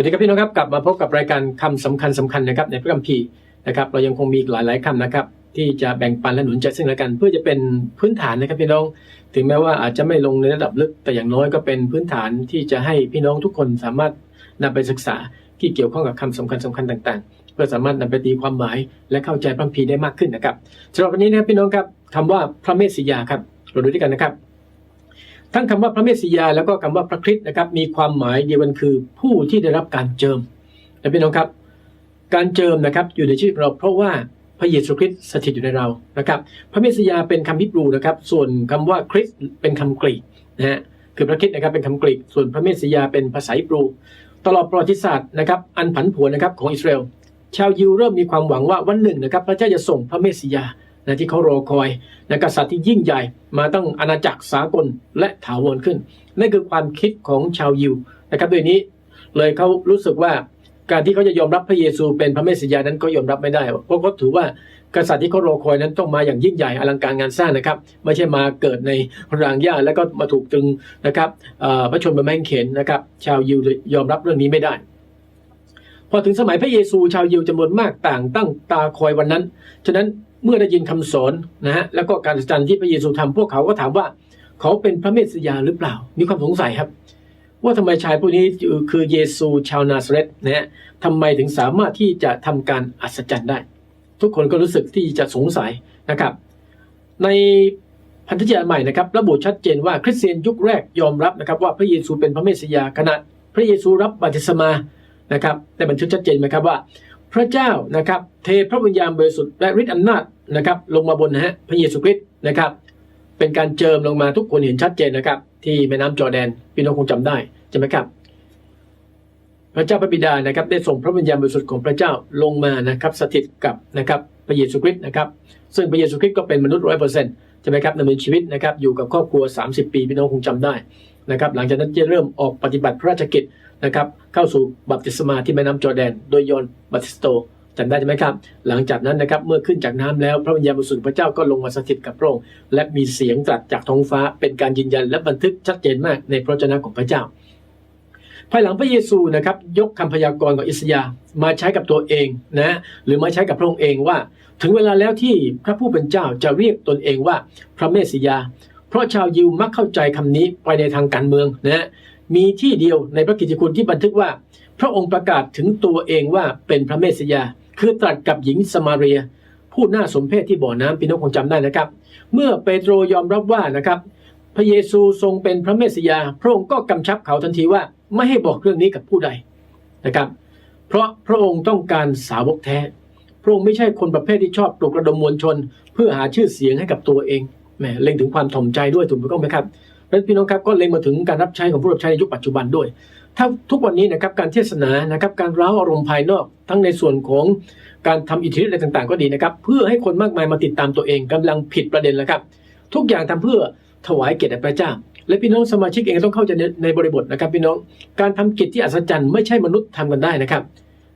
วัสดีครับพี่น้องครับกลับมาพบกับรายการคำสำคัญสำคัญนะครับในพระคัมภีร์นะครับเรายังคงมีอีกหลายคำนะครับที่จะแบ่งปันและหนุนใจซึ่งกันและกันเพื่อจะเป็นพื้นฐานนะครับพี่น้อง ถึงแม้ว่าอาจจะไม่ลงในระดับลึกแต่อย่างน้อยก็เป็นพื้นฐานที่จะให้พี่น้องทุกคนสามารถนำไปศึกษาที่เกี่ยวข้องกับคำสำคัญสำคัญต่างๆ เพื่อสามารถนำไปตีความหมาย และเข้าใจพระคัมภีร์ได้มากขึ้นนะครับสำหรับวันนี้นะครับพี่น้องครับคำว่าพระเมสสิยาครับเราดูด้วยกันนะครับ ทั้งคำว่าพระเมสสิยา แล้วก็คำว่าพระคริสต์นะครับมีความหมายเดียวกันคือผู้ที่ได้รับการเจิมและพี่น้องครับ การเจิมนะครับอยู่ในชีวิตเราเพราะว่าพระเยซูคริสต์สถิตอยู่ในเรานะครับ พระเมสสิยาเป็นคำฮิบรูนะครับ ส่วนคำว่าคริสต์เป็นคำกรีกนะฮะคือพระคริสต์นะครับเป็นคำกรีกส่วนพระเมสสิยาเป็นภาษาฮิบรู ตลอดประวัติศาสตร์นะครับอันผันผวนนะครับของอิสราเอลชาวยิวเริ่มมีความหวังว่าวันหนึ่งนะครับพระเจ้าจะส่งพระเมสสิยา นะที่เขารอคอยนะกษัตริย์ที่ยิ่งใหญ่มาตั้งอาณาจักรสากลและถาวรขึ้นนั่นคือความคิดของชาวยิวนะครับโดยนี้เลยเขารู้สึกว่าการที่เขาจะยอมรับพระเยซูเป็นพระเมสสิยานั้นก็ยอมรับไม่ได้เพราะเขาถือว่ากษัตริย์ที่เขารอคอยนั้นต้องมาอย่างยิ่งใหญ่อลังการงานสร้างนะครับ ไม่ใช่มาเกิดในรางหญ้าแล้วก็มาถูกตึงนะครับพระชนม์บนไม้กางเข็นนะครับ ชาวยิวยอมรับเรื่องนี้ไม่ได้ พอถึงสมัยพระเยซูชาวยิวจำนวนมากต่างตั้งตาคอยวันนั้น ฉะนั้น เมื่อได้ยินคำสอนนะฮะแล้วก็การอัศจรรย์ที่พระเยซูทำพวกเขาก็ถามว่าเขาเป็นพระเมสสยาหรือเปล่า มีความสงสัยครับ ว่าทำไมชายผู้นี้คือเยซูชาวนาซาเรตนะฮะทำไมถึงสามารถที่จะทำการอัศจรรย์ได้ ทุกคนก็รู้สึกที่จะสงสัยนะครับ ในพันธกิจใหม่นะครับ ระบุชัดเจนว่าคริสเตียนยุคแรกยอมรับนะครับ ว่าพระเยซูเป็นพระเมสสยาขณะพระเยซูรับบัติศมานะครับแต่บันทึกชัดเจนไหมครับว่า พระเจ้านะครับเทพระวิญญาณบริสุทธิ์และฤทธิอำนาจนะครับลงมาบนนะฮะพระเยซูคริสต์นะครับเป็นการเจิมลงมาทุกคนเห็นชัดเจนนะครับ ที่แม่น้ำจอแดนพี่น้องคงจำได้ใช่ไหมครับ พระเจ้าพระบิดานะครับ ได้ส่งพระวิญญาณบริสุทธิ์ของพระเจ้าลงมานะครับสถิตกับนะครับพระเยซูคริสต์นะครับ ซึ่งพระเยซูคริสต์ก็เป็นมนุษย์ร้อยเปอร์เซ็นต์ใช่ไหมครับดำเนินชีวิตนะครับอยู่กับครอบครัว 30 ปีพี่น้องคงจำได้นะครับ หลังจากนั้นจะเริ่มออกปฏิบัติพระราชกิจ นะครับเข้าสู่บัพติศมาที่แม่น้ำจอแดน โดยยอนบัติสโตจำได้ใช่ไหมครับ หลังจากนั้นนะครับเมื่อขึ้นจากน้ำแล้วพระวิญญาณบริสุทธิ์พระเจ้าก็ลงมาสถิตกับพระองค์และมีเสียงตรัสจากท้องฟ้าเป็นการยืนยันและบันทึกชัดเจนมากในพระเจ้าของพระเจ้า ภายหลังพระเยซูนะครับยกคำพยากรณ์ของอิสยาห์มาใช้กับตัวเองนะหรือมาใช้กับพระองค์เองว่า ถึงเวลาแล้วที่พระผู้เป็นเจ้าจะเรียกตนเองว่าพระเมสสิยา เพราะชาวยิวมักเข้าใจคำนี้ไปในทางการเมืองนะ มีที่เดียวในพระกิตติคุณที่บันทึกว่า พระองค์ประกาศถึงตัวเองว่าเป็นพระเมสสยา คือตรัสกับหญิงสมาเรีย ผู้น่าสมเพชที่บ่อน้ำพี่น้องคงจำได้นะครับ เมื่อเปโตรยอมรับว่านะครับ พระเยซูทรงเป็นพระเมสสยา พระองค์ก็กำชับเขาทันทีว่าไม่ให้บอกเรื่องนี้กับผู้ใดนะครับ เพราะพระองค์ต้องการสาวกแท้ พระองค์ไม่ใช่คนประเภทที่ชอบปลุกระดมมวลชน เพื่อหาชื่อเสียงให้กับตัวเองแหมเล็งถึงความถ่อมใจด้วยถูกไหมครับ นั้นพี่น้องครับก็เล็งมาถึงการรับใช้ของผู้รับใช้ในยุคปัจจุบันด้วย ถ้าทุกวันนี้นะครับการเทศนานะครับการร้าวอารมณ์ภายนอก ทั้งในส่วนของการทำอิทธิฤทธิ์อะไรต่างๆ ก็ดีนะครับ เพื่อให้คนมากมายมาติดตามตัวเองกำลังผิดประเด็นแล้วครับ ทุกอย่างทำเพื่อถวายเกียรติแด่พระเจ้า และพี่น้องสมาชิกเองต้องเข้าใจในบริบทนะครับ พี่น้องการทำกิจที่อัศจรรย์ไม่ใช่มนุษย์ทำกันได้นะครับ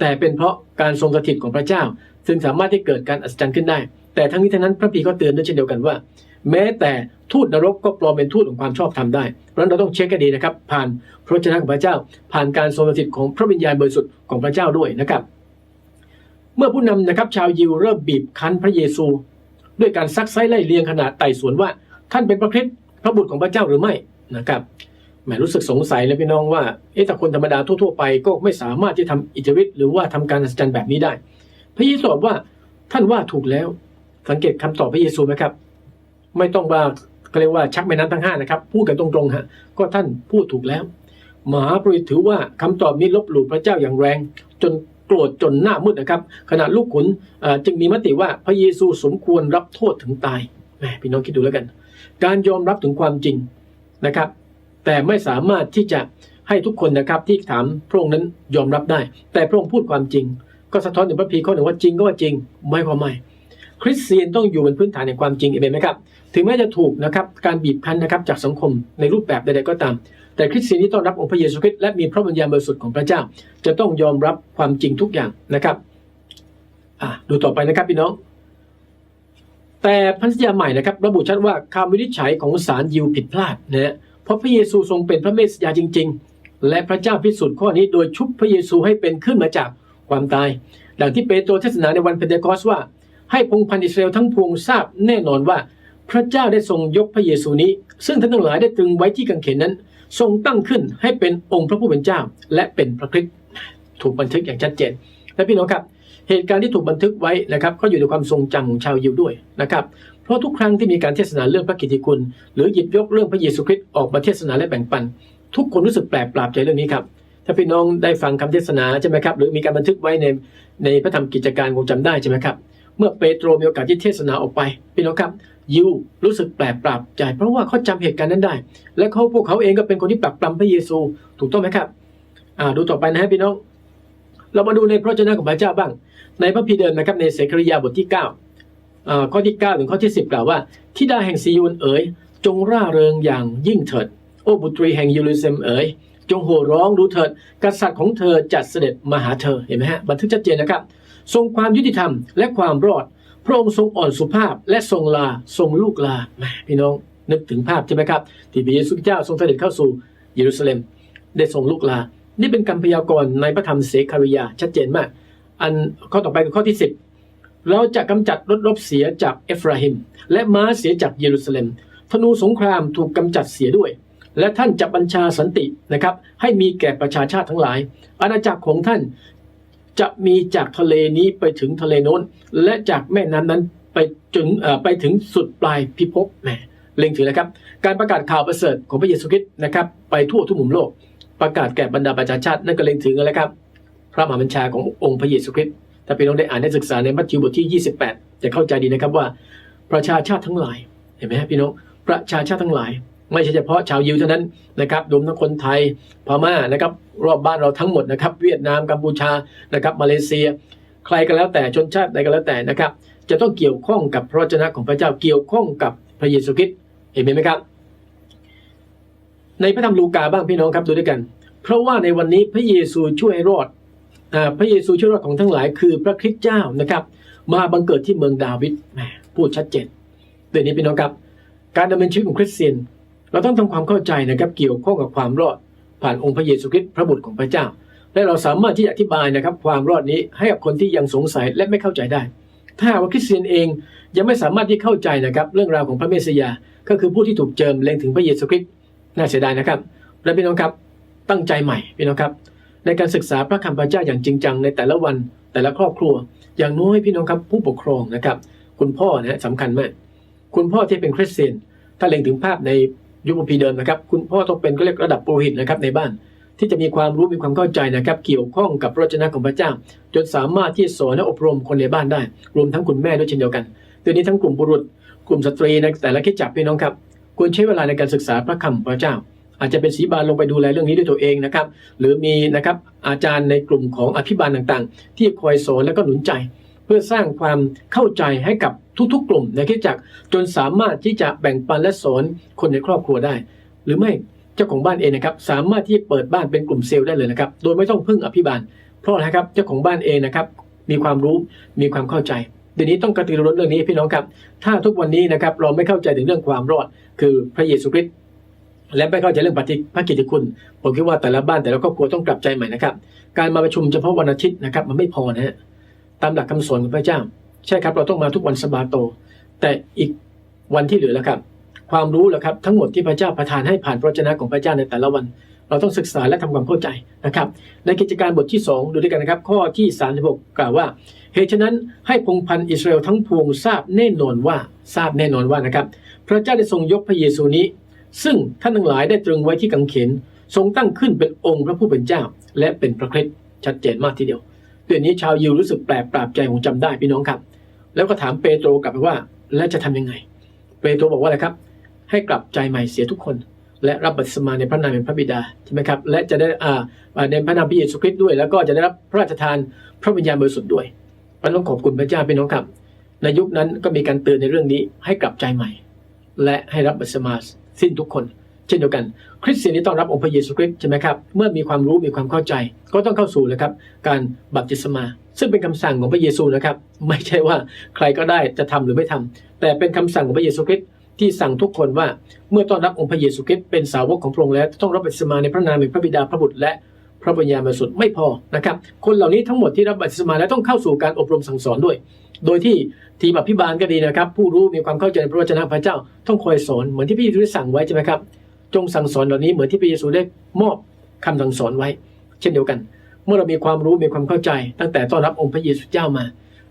แต่เป็นเพราะการทรงสถิตของพระเจ้า ซึ่งสามารถที่เกิดการอัศจรรย์ขึ้นได้ แต่ทั้งนี้ทั้งนั้นพระพีก็เตือนด้วยเช่นเดียวกันว่า แม้แต่ทูตนรกก็ปลอมเป็นทูตของความชอบธรรมได้ เพราะฉะนั้นเราต้องเช็คกันดีนะครับ ผ่านพระวจนะของพระเจ้า ผ่านการทรงสถิตของพระวิญญาณบริสุทธิ์ของพระเจ้าด้วยนะครับ เมื่อผู้นำนะครับชาวยิวเริ่มบีบคั้นพระเยซู ด้วยการซักไซไล่เลียงขนาดไต่สวนว่าท่านเป็นพระคริสต์พระบุตรของพระเจ้าหรือไม่นะครับแหมรู้สึกสงสัยนะพี่น้องว่าเอ๊ะแต่คนธรรมดาทั่วๆไปก็ไม่สามารถที่ทำอิทธิฤทธิ์หรือว่าทำการอัศจรรย์แบบนี้ได้ พระเยซูตอบว่าท่านว่าถูกแล้ว สังเกตคำตอบพระเยซูไหมครับ ไม่ต้องว่าเรียกว่าชักแม่น้ำทั้งห้านะครับ พูดกันตรงๆฮะก็ท่านพูดถูกแล้ว มหาปริตถือว่าคำตอบนี้ลบหลู่พระเจ้าอย่างแรง จนโกรธจนหน้ามืดนะครับ ขณะลูกขุนจึงมีมติว่าพระเยซูสมควรรับโทษถึงตายแหมพี่น้องคิดดูแล้วกัน การยอมรับถึงความจริงนะครับ แต่ไม่สามารถที่จะให้ทุกคนนะครับที่ถามพระองค์นั้นยอมรับได้ แต่พระองค์พูดความจริง ก็สะท้อนถึงพระพีข้อหนึ่งว่าจริงก็ว่าจริง ไม่ก็ไม่ คริสเตียนต้องอยู่บนพื้นฐานแห่งความจริงเห็นไหมครับ ถึงแม้จะถูกนะครับการบีบคั้นนะครับจากสังคมในรูปแบบใดๆก็ตาม แต่คริสเตียนที่ต้อนรับองค์พระเยซูคริสต์และมีพระวิญญาณบริสุทธิ์ของพระเจ้า จะต้องยอมรับความจริงทุกอย่างนะครับดูต่อไปนะครับพี่น้อง แต่พันธสัญญาใหม่นะครับ ระบุชัดว่าคำวินิจฉัยของศาลยิวผิดพลาดนะฮะเพราะพระเยซูทรงเป็นพระเมสสยาจริง ๆ และพระเจ้าพิสูจน์ข้อนี้โดยชุบพระเยซูให้เป็นขึ้นมาจากความตาย ดังที่เปโตรเทศนาในวันเพนเทคอสว่า ให้พงพันธ์อิสราเอลทั้งพวงทราบแน่นอนว่า พระเจ้าได้ทรงยกพระเยซูนี้ ซึ่งท่านทั้งหลายได้ตรึงไว้ที่กังเขนนั้น ทรงตั้งขึ้นให้เป็นองค์พระผู้เป็นเจ้า และเป็นพระคริสต์ถูกบันทึกอย่างชัดเจนและพี่น้องครับเหตุการณ์ที่ถูกบันทึกไว้นะครับก็อยู่ในความทรงจำของชาวยิวด้วยนะครับเพราะทุกครั้งที่มีการเทศนาเรื่องพระกิตติคุณ หรือหยิบยกเรื่องพระเยซูคริสต์ออกมาเทศนาและแบ่งปัน ทุกคนรู้สึกแปลกปราบใจเรื่องนี้ครับถ้าพี่น้องได้ฟังคำเทศนาใช่ไหมครับหรือมีการบันทึกไว้ในในพระธรรมกิจการคงจำได้ใช่ไหมครับ เมื่อเปโตรมีโอกาสที่เทศนาออกไปพี่น้องครับ ยิวรู้สึกแปลกปราบใจ เพราะว่าเขาจำเหตุการณ์นั้นได้ และเขาพวกเขาเองก็เป็นคนที่ปรักปรำพระเยซู ถูกต้องไหมครับอ่าดูต่อไปนะฮะพี่น้อง เรามาดูในพระเจ้าของพระเจ้าบ้าง ในพระพีเดินนะครับในเสกริยาบทที่9อ่าข้อที่ 9 ถึงข้อที่ 10 กล่าวว่าทิดาแห่งซีโยนเอ๋ยจงร่าเริงอย่างยิ่งเถิด โอ้บุตรีแห่งเยรูซาเล็มเอ๋ยจงโห่ร้องดูเถิด กษัตริย์ของเธอจัดเสด็จมาหาเธอเห็นไหมฮะบันทึกชัดเจนนะครับ ทรงความยุติธรรมและความรอด พระองค์ทรงอ่อนสุภาพและทรงลาทรงลูกลาแหมพี่น้องนึกถึงภาพใช่ไหมครับ ที่พระเยซูเจ้าทรงเสด็จเข้าสู่เยรูซาเล็ม ได้ทรงลูกลา นี่เป็นคำพยากรณ์ในพระธรรมเสคาริยาชัดเจนมาก อันข้อต่อไปคือข้อที่ 10 เราจะกำจัดรถรบเสียจากเอฟราฮิม และม้าเสียจากเยรูซาเล็มธนูสงครามถูกกำจัดเสียด้วย และท่านจะบัญชาสันตินะครับให้มีแก่ประชาชาติทั้งหลาย อาณาจักรของท่าน จะมีจากทะเลนี้ไปถึงทะเลโน้น และจากแม่น้ำนั้นไปจนเอ่อไปถึงสุดปลายพิภพแหมเล็งถึงนะครับ การประกาศข่าวประเสริฐของพระเยซูคริสต์นะครับไปทั่วทุกมุมโลก ประกาศแก่บรรดาประชาชาตินั่นก็เล็งถึงอะไรครับ พระมหาบัญชาขององค์พระเยซูคริสต์ถ้าพี่น้องได้อ่านได้ศึกษาในมัทธิวบทที่ 28 จะเข้าใจดีนะครับว่าประชาชาติทั้งหลายเห็นไหมฮะพี่น้องประชาชาติทั้งหลาย ไม่ใช่เฉพาะชาวยิวเท่านั้นนะครับรวมทั้งคนไทยพม่านะครับรอบบ้านเราทั้งหมดนะครับ เวียดนามกัมพูชานะครับมาเลเซีย ใครก็แล้วแต่ชนชาติใดก็แล้วแต่นะครับ จะต้องเกี่ยวข้องกับพระวจนะของพระเจ้าเกี่ยวข้องกับพระเยซูคริสต์เห็นไหมครับ ในพระธรรมลูกาบ้างพี่น้องครับดูด้วยกัน เพราะว่าในวันนี้พระเยซูช่วยรอดพระเยซูช่วยรอดของทั้งหลายคือพระคริสต์เจ้านะครับ มาบังเกิดที่เมืองดาวิดแหมพูดชัดเจนเดี๋ยวนี้พี่น้องครับ การดำเนินชีวิตของคริสเตียน เราต้องทำความเข้าใจนะครับเกี่ยวข้องกับความรอด ผ่านองค์พระเยซูคริสต์พระบุตรของพระเจ้า และเราสามารถที่จะอธิบายนะครับ ความรอดนี้ให้กับคนที่ยังสงสัยและไม่เข้าใจได้ ถ้าว่าคริสเตียนเองยังไม่สามารถที่เข้าใจนะครับเรื่องราวของพระเมสสยา ก็คือผู้ที่ถูกเจิมเล็งถึงพระเยซูคริสต์น่าเสียดายนะครับ และพี่น้องครับตั้งใจใหม่พี่น้องครับ ในการศึกษาพระคำพระเจ้าอย่างจริงจังในแต่ละวันแต่ละครอบครัว อย่างน้อยพี่น้องครับผู้ปกครองนะครับ คุณพ่อนะสำคัญมาก คุณพ่อที่เป็นคริสเตียน ถ้าเล็งถึงภาพใน ยุคพีเดิมนะครับ คุณพ่อต้องเป็นก็เรียกระดับปุโรหิตนะครับในบ้าน ที่จะมีความรู้มีความเข้าใจนะครับ เกี่ยวข้องกับพระวจนะของพระเจ้า จนสามารถที่สอนและอบรมคนในบ้านได้ รวมทั้งคุณแม่ด้วยเช่นเดียวกันเดี๋ยวนี้ทั้งกลุ่มบุรุษ กลุ่มสตรีในแต่ละคิดจักรพี่น้องครับควรใช้เวลาในการศึกษาพระคำพระเจ้า อาจจะเป็นสีบาลลงไปดูแลเรื่องนี้ด้วยตัวเองนะครับ หรือมีนะครับอาจารย์ในกลุ่มของอภิบาลต่างๆ ที่คอยสอนและก็หนุนใจ เพื่อสร้างความเข้าใจให้กับทุกๆ กลุ่มในคิดจักจนสามารถที่จะแบ่งปันและสอนคนในครอบครัวได้ หรือไม่เจ้าของบ้านเองนะครับสามารถที่จะเปิดบ้านเป็นกลุ่มเซลล์ได้เลยนะครับ โดยไม่ต้องพึ่งอภิบาล เพราะอะไรครับเจ้าของบ้านเองนะครับมีความรู้มีความเข้าใจเดี๋ยวนี้ต้องกระตือรือร้นเรื่องนี้พี่น้องครับ ถ้าทุกวันนี้นะครับเราไม่เข้าใจถึงเรื่องความรอด คือพระเยซูคริสต์และไม่เข้าใจเรื่องปฏิพระกิตติคุณ ผมคิดว่าแต่ละบ้านแต่ละครอบครัวต้องกลับใจใหม่นะครับ การมาประชุมเฉพาะวันอาทิตย์นะครับมันไม่พอนะฮะ ตามหลักคำสอนของพระเจ้า ใช่ครับ เราต้องมาทุกวันสบาโต แต่อีกวันที่เหลือแล้วครับ ความรู้แล้วครับทั้งหมดที่พระเจ้าประทานให้ผ่านพระวจนะของพระเจ้าในแต่ละวัน เราต้องศึกษาและทำความเข้าใจนะครับ ในกิจการบทที่ 2 ดูด้วยกันนะครับ ข้อที่ 36 กล่าวว่าเหตุฉะนั้นให้พงพันธ์อิสราเอลทั้งพวงทราบแน่นอนว่าทราบแน่นอนว่านะครับ พระเจ้าได้ทรงยกพระเยซูนี้ ซึ่งท่านทั้งหลายได้ตรึงไว้ที่กังเขนทรงตั้งขึ้นเป็นองค์พระผู้เป็นเจ้า และเป็นพระคริสต์ชัดเจนมากทีเดียว เดี๋ยวนี้ชาวยิวรู้สึกแปลกปราบใจผมจำได้พี่น้องครับ แล้วก็ถามเปโตรกลับไปว่า แล้วจะทำยังไง เปโตรบอกว่าอะไรครับ ให้กลับใจใหม่เสียทุกคน และรับบัพติศมาในพระนามเป็นพระบิดาใช่ไหมครับ และจะได้อ่าในพระนามพระเยซูคริสต์ด้วย แล้วก็จะได้รับพระราชทานพระวิญญาณบริสุทธิ์ด้วยมันต้องขอบคุณพระเจ้าพี่น้องครับ ในยุคนั้นก็มีการเตือนในเรื่องนี้ให้กลับใจใหม่ และให้รับบัพติศมาสิ้นทุกคน เช่นเดียวกัน คริสเตียนที่ต้องรับองค์พระเยซูคริสต์ใช่ไหมครับเมื่อมีความรู้มีความเข้าใจ ก็ต้องเข้าสู่เลยครับการบัพติศมา ซึ่งเป็นคำสั่งของพระเยซูนะครับไม่ใช่ว่าใครก็ได้จะทำหรือไม่ทำแต่เป็นคำสั่งของพระเยซูคริสต์ที่สั่งทุกคนว่าเมื่อต้อนรับองค์พระเยซูคริสต์เป็นสาวกของพระองค์แล้วต้องรับบัพติศมาในพระนามแห่งพระบิดาพระบุตรและพระปัญญาบริสุทธิ์ไม่พอนะครับคนเหล่านี้ทั้งหมดที่รับบัพติศมาแล้วต้องเข้าสู่การอบรมสั่งสอนด้วย โดยที่ทีมอภิบาลก็ดีนะครับ ผู้รู้มีความเข้าใจในพระวจนะพระเจ้า ต้องคอยสอนเหมือนที่พระเยซูได้สั่งไว้ใช่ไหมครับ จงสั่งสอนเหล่านี้เหมือนที่พระเยซูได้มอบคำสั่งสอนไว้ เช่นเดียวกัน เมื่อเรามีความรู้มีความเข้าใจ ตั้งแต่ต้อนรับองค์พระเยซูเจ้ามา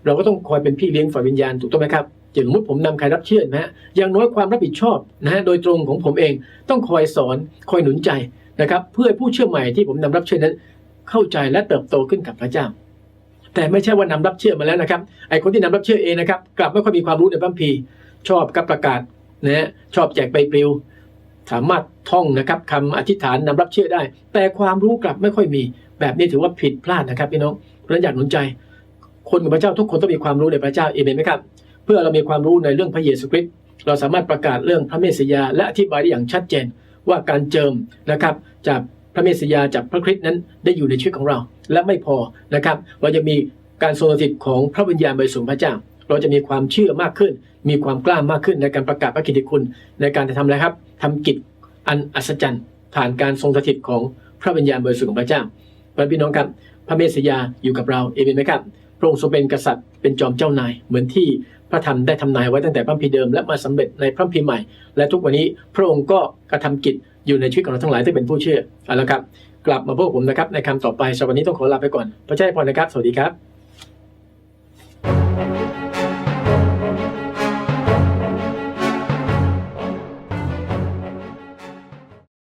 เราก็ต้องคอยเป็นพี่เลี้ยงฝ่ายวิญญาณถูกต้องไหมครับอย่างสมมติผมนำใครรับเชื่อนะฮะอย่างน้อยความรับผิดชอบนะฮะโดยตรงของผมเองต้องคอยสอนคอยหนุนใจนะครับ เพื่อผู้เชื่อใหม่ที่ผมนำรับเชื่อนั้น เข้าใจและเติบโตขึ้นกับพระเจ้า แต่ไม่ใช่ว่านำรับเชื่อมาแล้วนะครับไอคนที่นำรับเชื่อเองนะครับ กลับไม่ค่อยมีความรู้ในพระคัมภีร์ชอบกับประกาศนะฮะชอบแจกใบปลิว สามารถท่องนะครับคำอธิษฐานนำรับเชื่อได้ แต่ความรู้กลับไม่ค่อยมี แบบนี้ถือว่าผิดพลาดนะครับพี่น้องเพราะนั้นอยากหนุนใจ คนกับพระเจ้าทุกคนต้องมีความรู้ในพระเจ้าเอเมนไหมครับ เพื่อเรามีความรู้ในเรื่องพระเยซูคริสต์เราสามารถประกาศเรื่องพระเมสสิยา และอธิบายได้อย่างชัดเจน ว่าการเจิมนะครับจากพระเมสสิยาจากพระคริสต์นั้นได้อยู่ในชีวิตของเรา และไม่พอนะครับ เราจะมีการทรงสถิตของพระวิญญาณบริสุทธิ์พระเจ้า เราจะมีความเชื่อมากขึ้น มีความกล้ามากขึ้นในการประกาศพระกิตติคุณในการจะทำอะไรครับทำกิจอันอัศจรรย์ ผ่านการทรงสถิตของพระวิญญาณบริสุทธิ์ของพระเจ้าพระพี่น้องครับพระเมสสยาอยู่กับเราเอเมนไหมครับพระองค์ทรงเป็นกษัตริย์เป็นจอมเจ้านาย เหมือนที่พระธรรมได้ทำนายไว้ตั้งแต่พระคัมภีเดิมและมาสำเร็จในพระคัมภีใหม่ และทุกวันนี้พระองค์ก็กระทำกิจอยู่ในชีวิตของเราทั้งหลายที่เป็นผู้เชื่อเอาละครับ กลับมาพบผมนะครับในคำต่อไปสวันนี้ต้องขอลาไปก่อนพระเจ้าให้พรนะครับ สวัสดีครับ